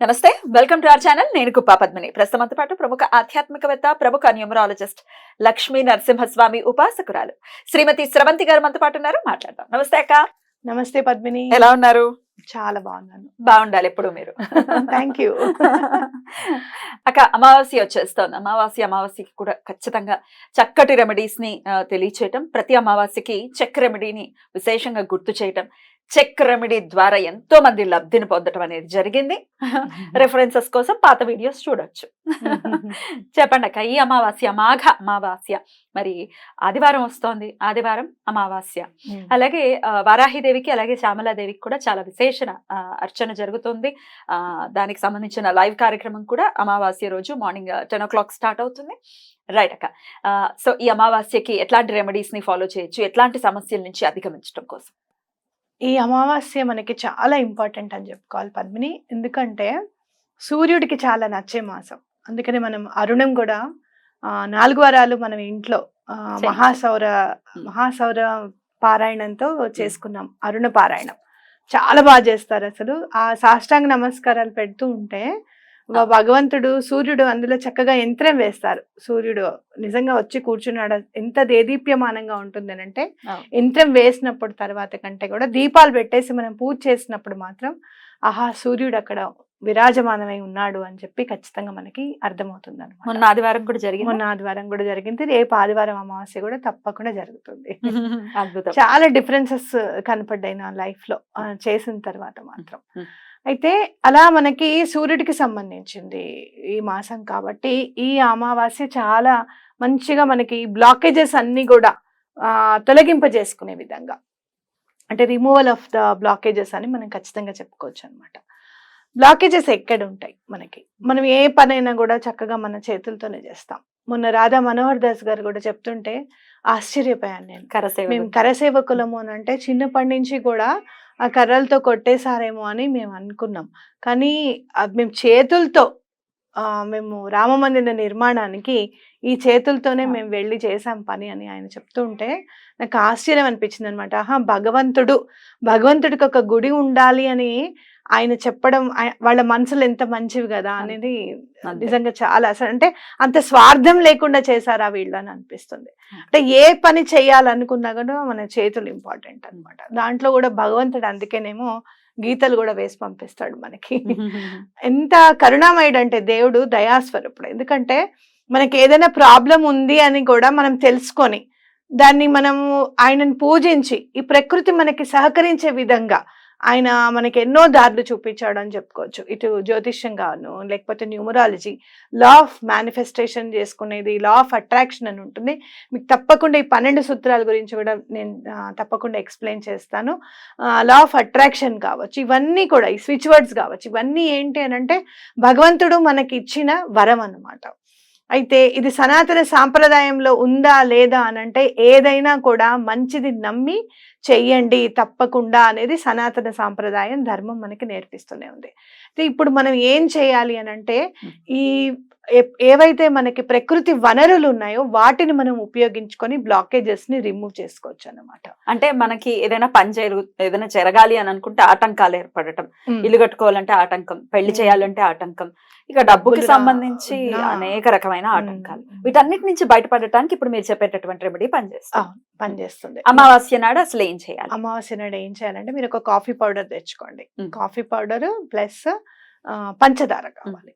నమస్తే welcome to our channel. నేను కుప్పా పద్మిని. ప్రస్తుతంతో పాటు ప్రముఖ ఆధ్యాత్మికవేత్త ప్రముఖ న్యూమరాలజిస్ట్ లక్ష్మీ నరసింహస్వామి ఉపాసకురాలు శ్రీమతి స్రవంతి గారు మనతో పాటు ఉన్నారు. మాట్లాడదాం. నమస్తే అక్క. నమస్తే పద్మిని. ఎలా ఉన్నారు? చాలా బాగున్నాను. బాగుండాలి ఎప్పుడు మీరు. థ్యాంక్ యూ అక్క అమావాస్య వచ్చేస్తోంది. అమావాస్య అమావాస్యకి కూడా ఖచ్చితంగా చక్కటి రెమెడీస్ని తెలియచేయటం ప్రతి అమావాస్యకి చెక్ రెమెడీని విశేషంగా గుర్తు చేయటం చెక్ రెమెడీ ద్వారా ఎంతో మంది లబ్ధిని పొందటం అనేది జరిగింది. రెఫరెన్సెస్ కోసం పాత వీడియోస్ చూడొచ్చు. చెప్పండి అక్క ఈ అమావాస్య మాఘ అమావాస్య. మరి ఆదివారం వస్తోంది. ఆదివారం అమావాస్య. అలాగే వారాహిదేవికి అలాగే శ్యామలాదేవికి కూడా చాలా విశేషణ అర్చన జరుగుతుంది. ఆ, దానికి సంబంధించిన లైవ్ కార్యక్రమం కూడా అమావాస్య రోజు morning ten o'clock start అవుతుంది. రైట్ అక్క. సో ఈ అమావాస్యకి ఎట్లాంటి రెమెడీస్ని ఫాలో చేయొచ్చు? ఎట్లాంటి సమస్యల నుంచి అధిగమించడం కోసం? ఈ అమావాస్య మనకి చాలా ఇంపార్టెంట్ అని చెప్పుకోవాలి పద్మిని. ఎందుకంటే సూర్యుడికి చాలా నచ్చే మాసం. అందుకని మనం అరుణం కూడా నాలుగు వారాలు మనం ఇంట్లో. మహాసౌర మహాసౌర పారాయణంతో చేసుకున్నాం. అరుణ పారాయణం. చాలా బాగా చేస్తారు అసలు. ఆ సాష్టాంగ నమస్కారాలు పెడుతూ ఉంటే వా- భగవంతుడు సూర్యుడు అందులో చక్కగా యంత్రం వేస్తారు. సూర్యుడు నిజంగా వచ్చి కూర్చున్నాడు ఎంత దేదీప్యమానంగా ఉంటుంది అంటే అవును. యంత్రం వేసినప్పుడు తర్వాత కంటే కూడా దీపాలు పెట్టేసి మనం పూజ చేసినప్పుడు మాత్రం ఆహా సూర్యుడు అక్కడ విరాజమానమై ఉన్నాడు అని చెప్పి ఖచ్చితంగా మనకి అర్థమవుతుంది మొన్న అనమాట ఆదివారం కూడా జరిగింది? మొన్న ఆదివారం కూడా జరిగింది. రేపు ఆదివారం అమావాస్య కూడా తప్పకుండా జరుగుతుంది. అద్భుతం. చాలా డిఫరెన్సెస్ కనపడ్డాయి నా లైఫ్లో చేసిన తర్వాత మాత్రం. అయితే అలా మనకి సూర్యుడికి సంబంధించింది ఈ మాసం కాబట్టి ఈ అమావాస్య చాలా మంచిగా మనకి బ్లాకేజెస్ అన్ని కూడా తొలగింపజేసుకునే విధంగా. అంటే రిమూవల్ ఆఫ్ ద బ్లాకేజెస్ అని మనం ఖచ్చితంగా చెప్పుకోవచ్చు అనమాట బ్లాకేజెస్ ఎక్కడ ఉంటాయి మనకి? మనం ఏ పనైనా కూడా చక్కగా మన చేతులతోనే చేస్తాం. మొన్న రాధా మనోహర్ దాస్ గారు కూడా చెప్తుంటే ఆశ్చర్యపోయాను నేను. కరసేవ మేము కరసేవకులము అని అంటే చిన్నప్పటి నుంచి కూడా ఆ కర్రలతో కొట్టేశారేమో అని మేము అనుకున్నాం. కానీ అది మేము చేతులతో మేము రామ మందిర నిర్మాణానికి ఈ చేతులతోనే. మేము వెళ్ళి చేసాం పని అని ఆయన చెప్తుంటే నాకు ఆశ్చర్యం అనిపించింది అనమాట ఆహా భగవంతుడు భగవంతుడికి ఒక గుడి ఉండాలి అని ఆయన చెప్పడం వాళ్ళ మనసులు ఎంత మంచివి కదా అనేది. నిజంగా చాలా అసలు అంటే అంత స్వార్థం లేకుండా చేశారా వీళ్ళు అని అనిపిస్తుంది అంటే ఏ పని చేయాలనుకున్నా కూడా మన చేతులు ఇంపార్టెంట్ అన్నమాట దాంట్లో కూడా భగవంతుడు అందుకేనేమో గీతలు కూడా వేసి పంపిస్తాడు మనకి. ఎంత కరుణామయుడు అంటే దేవుడు దయాస్వరూపుడు. ఎందుకంటే మనకి ఏదైనా ప్రాబ్లం ఉంది అని కూడా మనం తెలుసుకొని దాన్ని మనము ఆయనను పూజించి ఈ ప్రకృతి మనకి సహకరించే విధంగా ఆయన మనకి ఎన్నో దారులు చూపించాడు అని చెప్పుకోవచ్చు. ఇటు జ్యోతిష్యం గాను లేకపోతే న్యూమరాలజీ లా ఆఫ్ మేనిఫెస్టేషన్ చేసుకునేది లా ఆఫ్ అట్రాక్షన్ అని ఉంటుంది. మీకు తప్పకుండా ఈ పన్నెండు సూత్రాల గురించి కూడా నేను తప్పకుండా ఎక్స్ప్లెయిన్ చేస్తాను. లా ఆఫ్ అట్రాక్షన్ కావచ్చు ఇవన్నీ కూడా ఈ స్విచ్ వర్డ్స్ కావచ్చు ఇవన్నీ ఏంటి అని అంటే భగవంతుడు మనకి ఇచ్చిన వరం అన్నమాట. అయితే ఇది సనాతన సాంప్రదాయంలో ఉందా లేదా అని అంటే ఏదైనా కూడా మంచిది నమ్మి చెయ్యండి తప్పకుండా అనేది సనాతన సాంప్రదాయం ధర్మం మనకి నేర్పిస్తూనే ఉంది. అయితే ఇప్పుడు మనం ఏం చేయాలి అని అంటే ఈ ఏవైతే మనకి ప్రకృతి వనరులు ఉన్నాయో వాటిని మనం ఉపయోగించుకొని బ్లాకేజెస్ని రిమూవ్ చేసుకోవచ్చు అన్నమాట. అంటే మనకి ఏదైనా పని జరుగు ఏదైనా జరగాలి అని అనుకుంటే ఆటంకాలు ఏర్పడటం. ఇల్లు కట్టుకోవాలంటే ఆటంకం పెళ్ళి. చేయాలంటే ఆటంకం ఇక డబ్బుకి సంబంధించి. అనేక రకమైన ఆటంకాలు. వీటన్నిటి నుంచి బయటపడటానికి ఇప్పుడు మీరు చెప్పేటటువంటి రెమెడీ పనిచేస్తాం అవును, పనిచేస్తుంది. అమావాస్య నాడు అసలు ఏం చేయాలి? అమావాస్య నాడు ఏం చేయాలంటే మీరు ఒక కాఫీ పౌడర్ తెచ్చుకోండి. కాఫీ పౌడర్ ప్లస్ పంచదార కావాలి.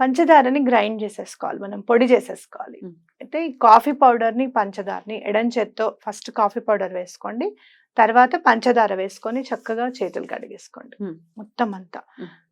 పంచదారని గ్రైండ్ చేసేసుకోవాలి. మనం పొడి చేసేసుకోవాలి. అయితే ఈ కాఫీ పౌడర్ని పంచదారని ఎడం చేత్తో ఫస్ట్ కాఫీ పౌడర్ వేసుకోండి. తర్వాత పంచదార వేసుకొని చక్కగా చేతులు కడిగేసుకోండి. మొత్తం అంతా.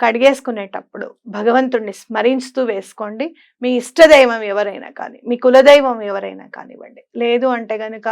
కడిగేసుకునేటప్పుడు భగవంతుడిని స్మరిస్తూ వేసుకోండి. మీ ఇష్టదైవం ఎవరైనా కానీ మీ కులదైవం ఎవరైనా కానివ్వండి. లేదు అంటే గనుక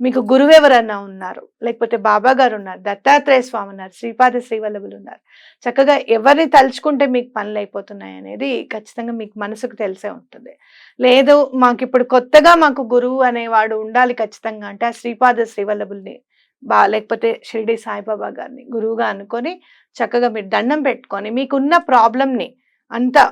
మీకు గురువు ఎవరన్నా ఉన్నారు లేకపోతే బాబా గారు ఉన్నారు దత్తాత్రేయ స్వామి ఉన్నారు శ్రీపాద శ్రీవల్లభులు ఉన్నారు. చక్కగా ఎవరిని తలుచుకుంటే మీకు పనులు అయిపోతున్నాయి అనేది ఖచ్చితంగా మీకు మనసుకు తెలిసే ఉంటుంది. లేదు మాకు ఇప్పుడు కొత్తగా మాకు గురువు అనేవాడు ఉండాలి ఖచ్చితంగా అంటే ఆ శ్రీపాద శ్రీవల్లభుల్ని బా లేకపోతే షిరిడి సాయిబాబా గారిని గురువుగా అనుకొని చక్కగా మీరు దండం పెట్టుకొని మీకున్న ప్రాబ్లమ్ని అంతా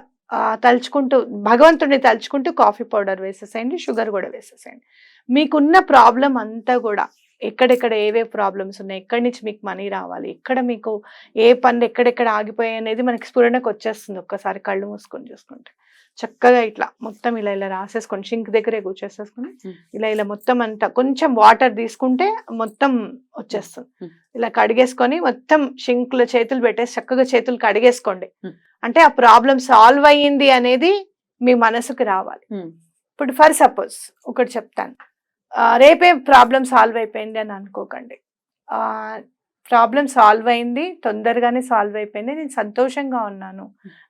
తలుచుకుంటూ భగవంతుడిని తలుచుకుంటూ కాఫీ పౌడర్ వేసేసేయండి షుగర్ కూడా వేసేసేయండి. మీకున్న ప్రాబ్లం అంతా కూడా ఎక్కడెక్కడ ఏవే ప్రాబ్లమ్స్ ఉన్నాయి ఎక్కడి నుంచి మీకు మనీ రావాలి ఎక్కడ మీకు ఏ పనులు ఎక్కడెక్కడ ఆగిపోయాయి అనేది మనకి స్ఫురణకు వచ్చేస్తుంది ఒక్కసారి కళ్ళు మూసుకొని చూసుకుంటే. చక్కగా ఇట్లా మొత్తం ఇలా ఇలా రాసేసుకొని షింక్ దగ్గరే కూర్చేసేసుకొని. ఇలా ఇలా మొత్తం అంతా కొంచెం వాటర్ తీసుకుంటే మొత్తం వచ్చేస్తుంది. ఇలా కడిగేసుకొని మొత్తం షింక్లో చేతులు పెట్టేసి చక్కగా చేతులు కడిగేసుకోండి. అంటే ఆ ప్రాబ్లం సాల్వ్ అయ్యింది అనేది మీ మనసుకు రావాలి. ఇప్పుడు ఫర్ సపోజ్ ఒకటి చెప్తాను. రేపే ప్రాబ్లం సాల్వ్ అయిపోయింది అని అనుకోకండి. ప్రాబ్లం సాల్వ్ అయింది తొందరగానే సాల్వ్ అయిపోయింది. నేను సంతోషంగా ఉన్నాను.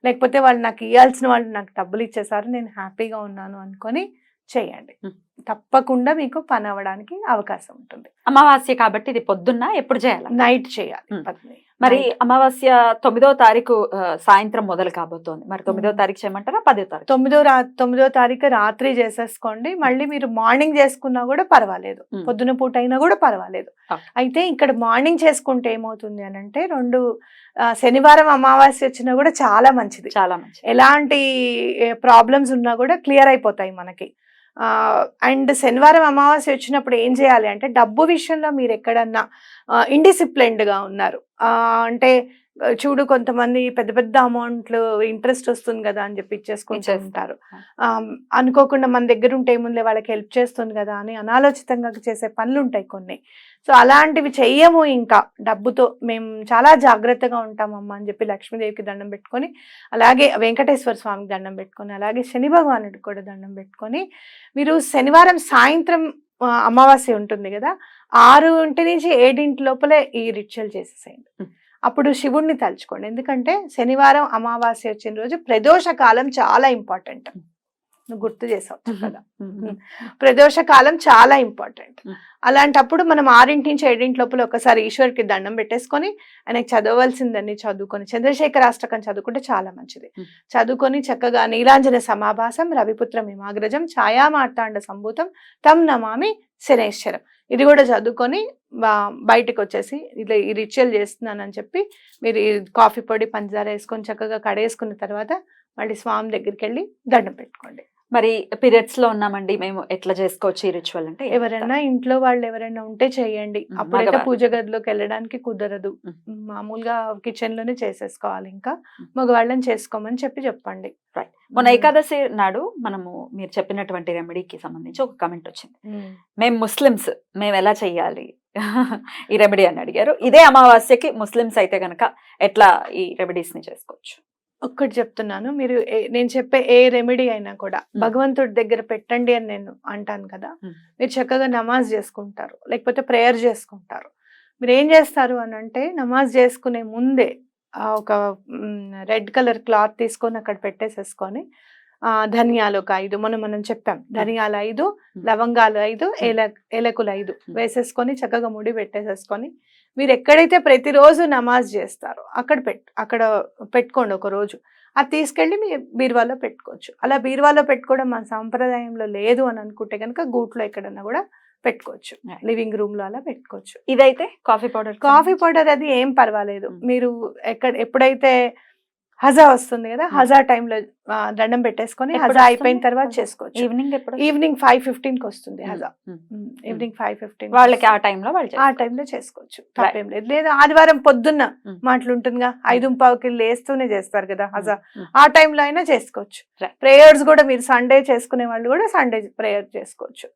లేకపోతే వాళ్ళు నాకు ఇవ్వాల్సిన వాళ్ళు నాకు డబ్బులు ఇచ్చేసారు నేను హ్యాపీగా ఉన్నాను అనుకొని చేయండి. తప్పకుండా మీకు పని అవ్వడానికి అవకాశం ఉంటుంది. అమావాస్య కాబట్టి ఇది పొద్దున్న ఎప్పుడు చేయాలి? నైట్ చేయాలి. మరి. అమావాస్య తొమ్మిదో తారీఖు సాయంత్రం మొదలు కాబోతోంది. మరి తొమ్మిదో. తారీఖు చేయమంటారా? పదో తారీఖు తొమ్మిదో రా తొమ్మిదో తారీఖు రాత్రి చేసేసుకోండి. మళ్ళీ మీరు మార్నింగ్ చేసుకున్నా కూడా పర్వాలేదు. పొద్దున పూట అయినా కూడా పర్వాలేదు. అయితే ఇక్కడ మార్నింగ్ చేసుకుంటే ఏమవుతుంది అని అంటే రెండు శనివారం అమావాస్య వచ్చినా కూడా చాలా మంచిది. చాలా మంచి ఎలాంటి ప్రాబ్లమ్స్ ఉన్నా కూడా క్లియర్ అయిపోతాయి మనకి. అండ్ శనివారం అమావాస్య వచ్చినప్పుడు ఏం చేయాలి అంటే డబ్బు విషయంలో మీరు ఎక్కడన్నా ఇండిసిప్లిన్డ్గా ఉన్నారు. అంటే చూడు కొంతమంది పెద్ద పెద్ద అమౌంట్లు ఇంట్రెస్ట్ వస్తుంది కదా అని చెప్పి ఇచ్చేసుకుంటూ. ఉంటారు. ఆ, అనుకోకుండా మన దగ్గర ఉంటే ఏముంది వాళ్ళకి హెల్ప్ చేస్తుంది కదా అని అనాలోచితంగా చేసే పనులు ఉంటాయి కొన్ని. సో అలాంటివి చెయ్యము ఇంకా. డబ్బుతో మేము చాలా జాగ్రత్తగా ఉంటామమ్మా అని చెప్పి లక్ష్మీదేవికి దండం పెట్టుకొని అలాగే వెంకటేశ్వర స్వామికి దండం పెట్టుకొని అలాగే శని భగవానుడికి కూడా దండం పెట్టుకొని మీరు శనివారం సాయంత్రం అమావాస్య ఉంటుంది కదా ఆరుంటి నుంచి ఏడింటి లోపలే ఈ రిచువల్ చేసేసేయండి. అప్పుడు శివుణ్ణి తలుచుకోండి. ఎందుకంటే శనివారం అమావాస్య వచ్చిన రోజు ప్రదోష కాలం చాలా ఇంపార్టెంట్ నువ్వు గుర్తు చేసావు కదా ప్రదోష కాలం చాలా ఇంపార్టెంట్. అలాంటప్పుడు మనం ఆరింటి నుంచి ఏడింటి లోపల ఒకసారి ఈశ్వరికి దండం పెట్టేసుకొని ఆయనకి చదవలసిందని చదువుకొని చంద్రశేఖర అష్టకం చదువుకుంటే చాలా మంచిది. చదువుకొని చక్కగా నీలాంజన సమాభాసం రవిపుత్ర మిమాగ్రజం ఛాయామార్తాండ సంభూతం తం నమామి శనేశ్వరం. ఇది కూడా చదువుకొని బయటకు వచ్చేసి ఇలా ఈ రిచువల్ చేస్తున్నానని చెప్పి మీరు ఈ కాఫీ పొడి పంచదార వేసుకొని చక్కగా కడేసుకున్న తర్వాత మళ్ళీ స్వామి దగ్గరికి వెళ్ళి దండం పెట్టుకోండి మరి పీరియడ్స్లో ఉన్నామండి మేము ఎట్లా చేసుకోవచ్చు ఈ రిచువల్ అంటే ఎవరైనా ఇంట్లో వాళ్ళు ఎవరైనా ఉంటే చేయండి. అప్పుడైతే. పూజ గదిలోకి వెళ్ళడానికి కుదరదు మ్మ్. మామూలుగా కిచెన్లోనే చేసేసుకోవాలి ఇంకా. మగవాళ్ళని చేసుకోమని చెప్పి చెప్పండి Right. మొన్న ఏకాదశి నాడు మనము మీరు చెప్పినటువంటి రెమెడీకి సంబంధించి ఒక కమెంట్ వచ్చింది మ్మ్. మేము ముస్లిమ్స్ మేము ఎలా చెయ్యాలి ఈ రెమెడీ అని అడిగారు. ఇదే అమావాస్యకి ముస్లిమ్స్ అయితే గనక ఎట్లా ఈ రెమెడీస్ని చేసుకోవచ్చు? ఒక్కటి చెప్తున్నాను. మీరు నేను చెప్పే ఏ రెమెడీ అయినా కూడా. భగవంతుడి దగ్గర పెట్టండి అని నేను అంటాను కదా. మీరు చక్కగా నమాజ్ చేసుకుంటారు. లేకపోతే ప్రేయర్ చేసుకుంటారు. మీరు ఏం చేస్తారు అని అంటే నమాజ్ చేసుకునే ముందే ఒక రెడ్ కలర్ క్లాత్ తీసుకొని అక్కడ పెట్టేసేసుకొని ధనియాలు ఒక ఐదు. మనం మనం చెప్పాం. ధనియాలు ఐదు లవంగాలు ఐదు ఏల ఏలకులు ఐదు. వేసేసుకొని చక్కగా ముడి పెట్టేసేసుకొని మీరు ఎక్కడైతే ప్రతిరోజు నమాజ్ చేస్తారో అక్కడ పెట్ అక్కడ పెట్టుకోండి ఒక రోజు. అది తీసుకెళ్ళి మీ బీరువాలో పెట్టుకోవచ్చు. అలా బీరువాలో పెట్టుకోవడం మన సాంప్రదాయంలో లేదు అని అనుకుంటే కనుక గూట్లో ఎక్కడన్నా కూడా పెట్టుకోవచ్చు. లివింగ్ రూమ్లో అలా పెట్టుకోవచ్చు. ఇదైతే కాఫీ పౌడర్ కాఫీ పౌడర్ అది ఏం పర్వాలేదు. మీరు ఎక్కడ ఎప్పుడైతే హజా వస్తుంది కదా. హజా టైంలో దండం పెట్టేసుకొని హజా అయిపోయిన? తర్వాత హజా. చేసుకోవచ్చు. ఈవినింగ్ ఎప్పుడు ఈవినింగ్ ఫైవ్ ఫిఫ్టీన్కి వస్తుంది హజా. ఈవినింగ్ ఫైవ్ ఫిఫ్టీన్ వాళ్ళకి ఆ టైంలో వాళ్ళు ఆ. టైంలో చేసుకోవచ్చు. తప్పేం లేదు. లేదా ఆదివారం పొద్దున్న Mm. మాటలు ఉంటుందిగా. ఐదు పావుకి లేస్తూనే చేస్తారు కదా హజా. ఉమ్, ఆ టైంలో అయినా చేసుకోవచ్చు. ప్రేయర్స్ కూడా మీరు సండే చేసుకునే వాళ్ళు కూడా సండే ప్రేయర్ చేసుకోవచ్చు.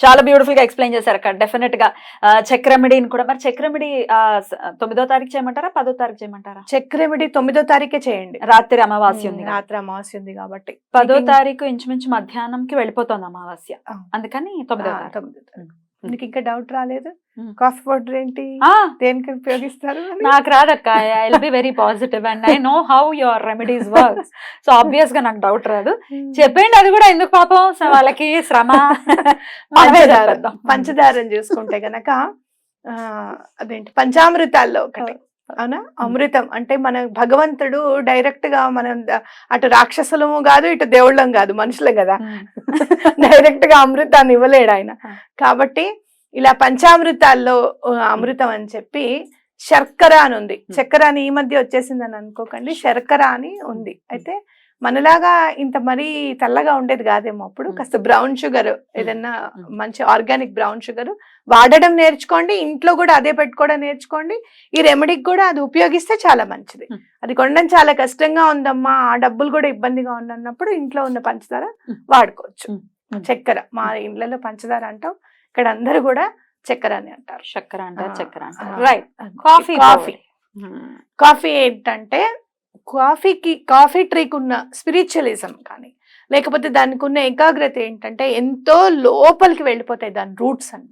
చాలా బ్యూటిఫుల్గా ఎక్స్ప్లెయిన్ చేశారు అక్కడ. డెఫినెట్గా చెక్ రెమెడీని కూడా. మరి చెక్ రెమెడీ తొమ్మిదో తారీఖు చేయమంటారా? పదో తారీఖు చేయమంటారా? చెక్ రెమెడీ తొమ్మిదో తారీఖే చేయండి. రాత్రి అమావాస్య ఉంది. రాత్రి అమావాస్య ఉంది కాబట్టి. పదో తారీఖు ఇంచుమించు మధ్యాహ్నంకి వెళ్ళిపోతుంది అమావాస్య. అందుకని తొమ్మిదో తొమ్మిదో. మీకు ఇంకా డౌట్ రాలేదు. కాఫీ పౌడర్ ఏంటి? దేనికి ఉపయోగిస్తారు? నాకు రాదక్క. I be very positive and I know how your remedies work so ఆబ్వియస్గా నాకు డౌట్ రాదు. చెప్పండి అది కూడా ఎందుకు పాపం? వాళ్ళకి శ్రమ. పంచదార చూసుకుంటే గనక అదేంటి? పంచామృతాల్లో ఒకటి. అవునా? అమృతం. అంటే మన భగవంతుడు డైరెక్ట్గా మనం అటు రాక్షసులము కాదు ఇటు దేవుళ్ళం కాదు మనుషులం కదా. డైరెక్ట్గా అమృతాన్ని ఇవ్వలేడు ఆయన. కాబట్టి ఇలా పంచామృతాల్లో అమృతం అని చెప్పి శర్కర అని ఉంది. చక్కెర అని ఈ మధ్య వచ్చేసిందని అనుకోకండి. శర్కర అని ఉంది. అయితే మనలాగా ఇంత మరీ తెల్లగా ఉండేది కాదేమో అప్పుడు. కాస్త బ్రౌన్ షుగర్ ఏదన్నా. మంచి ఆర్గానిక్ బ్రౌన్ షుగర్ వాడడం నేర్చుకోండి. ఇంట్లో కూడా అదే పెట్టుకోవడం నేర్చుకోండి. ఈ రెమెడీకి కూడా అది ఉపయోగిస్తే చాలా మంచిది. అది కొనడం చాలా కష్టంగా ఉందమ్మా. ఆ డబ్బులు కూడా ఇబ్బందిగా ఉన్నప్పుడు ఇంట్లో ఉన్న పంచదార. వాడుకోవచ్చు. చక్కెర మా ఇళ్ళలో పంచదార అంటాం. ఇక్కడ అందరూ కూడా చక్కెర అని అంటారు. చక్కెర అంటారు చక్కెర రైట్ కాఫీ కాఫీ కాఫీ ఏంటంటే కాఫీకి కాఫీ ట్రీకి ఉన్న స్పిరిచువలిజం కానీ లేకపోతే దానికి ఉన్న ఏకాగ్రత ఏంటంటే ఎంతో లోపలికి వెళ్ళిపోతాయి దాని రూట్స్ అన్నమాట